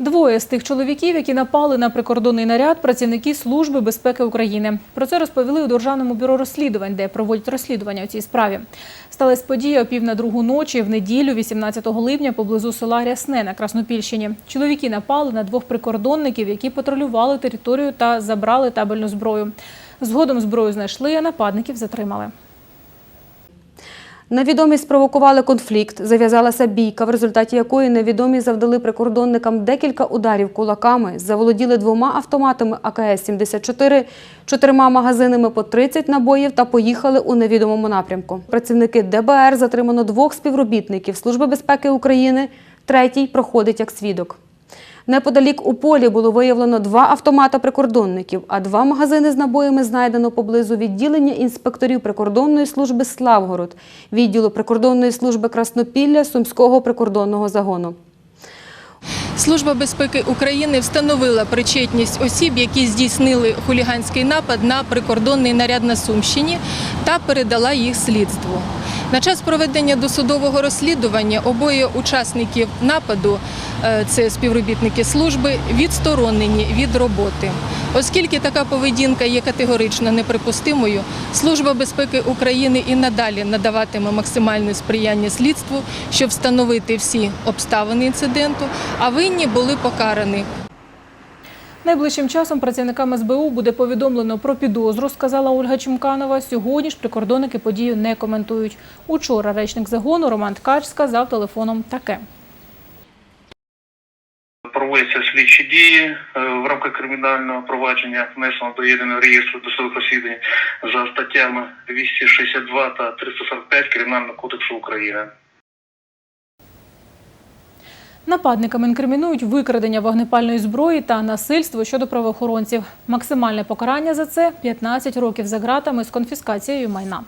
Двоє з тих чоловіків, які напали на прикордонний наряд, працівники Служби безпеки України. Про це розповіли у Державному бюро розслідувань, де проводять розслідування у цій справі. Сталась подія о пів на другу ночі в неділю, 18 липня, поблизу села Рясне на Краснопільщині. Чоловіки напали на двох прикордонників, які патрулювали територію та забрали табельну зброю. Згодом зброю знайшли, а нападників затримали. Невідомі спровокували конфлікт, зав'язалася бійка, в результаті якої невідомі завдали прикордонникам декілька ударів кулаками, заволоділи двома автоматами АКС-74, чотирма магазинами по 30 набоїв та поїхали у невідомому напрямку. Працівники ДБР затримано двох співробітників Служби безпеки України, третій проходить як свідок. Неподалік у полі було виявлено два автомата прикордонників, а два магазини з набоями знайдено поблизу відділення інспекторів прикордонної служби Славгород, відділу прикордонної служби Краснопілля Сумського прикордонного загону. Служба безпеки України встановила причетність осіб, які здійснили хуліганський напад на прикордонний наряд на Сумщині та передала їх слідству. На час проведення досудового розслідування обоє учасників нападу, е, це співробітники служби, відсторонені від роботи. Оскільки така поведінка є категорично неприпустимою, Служба безпеки України і надалі надаватиме максимальне сприяння слідству, щоб встановити всі обставини інциденту, а винні були покарані. Найближчим часом працівникам СБУ буде повідомлено про підозру, сказала Ольга Чумканова. Сьогодні ж прикордонники подію не коментують. Учора речник загону Роман Ткач сказав телефоном таке. Проводяться слідчі дії е, в рамках кримінального провадження, внесено до єдиного реєстру досудових розслідувань за статтями 262 та 345 Кримінального кодексу України. Нападникам інкримінують викрадення вогнепальної зброї та насильство щодо правоохоронців. Максимальне покарання за це 15 років за ґратами з конфіскацією майна.